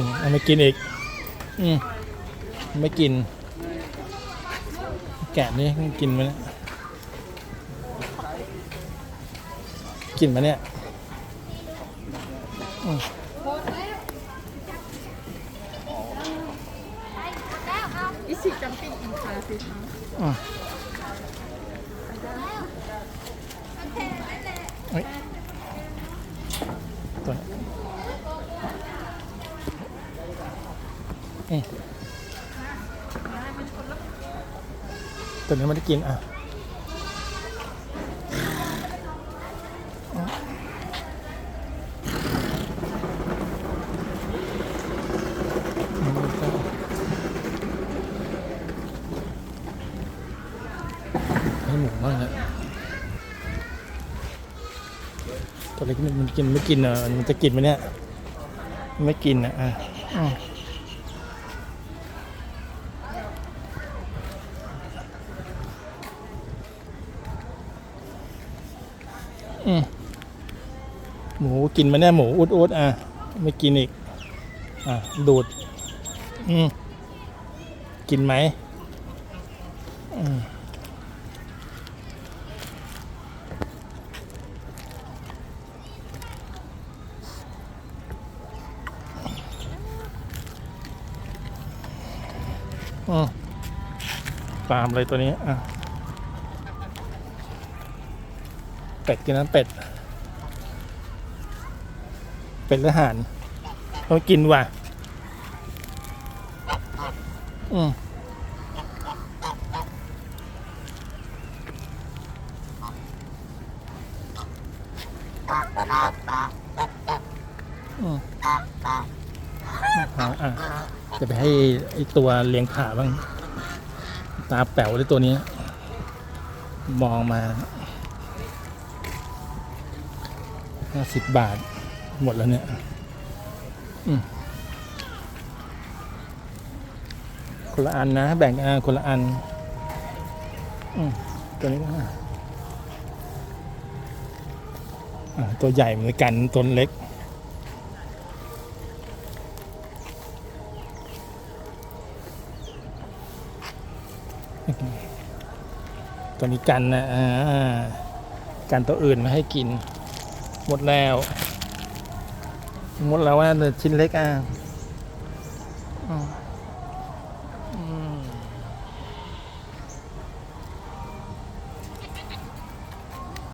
กินเอาไม่กินอีก อืมไม่กิน แกะนี่กินไหมเนี่ยกินไหมเนี่ยอืม Is he jumping in classes now? อืมเฮ้ยตัวนี้ อืมตัวนี้ไม่ได้กินอะให้หมูบ้างนะตัวเล็กมันกินไม่กินอะมันจะกินไหมเนี่ย ไม่กินอะอะอืมอืม หมูกินมาเนี่ยหมูอุดอุดอะ ไม่กินอีก อะ ดูด อืมกินไหมอืมอืมตามเลยตัวนี้ อะ เป็ดกินนั้นเป็ด เป็ดและห่านเขากินว่ะ อืมอืมอะอะจะไปให้ไอตัวเลี้ยงผาบ้าง ตาแป๋วเลยตัวนี้ มองมา ห้าสิบบาท หมดแล้วเนี่ยคนละอันนะ แบ่งอ่าคนละอันอตัวนี้ก็ตัวใหญ่เหมือนกันตัวเล็กตัวนี้กันนะกันตัวอื่นไม่ให้กิน หมดแล้ว หมดแล้วว่าชิ้นเล็กอะอืม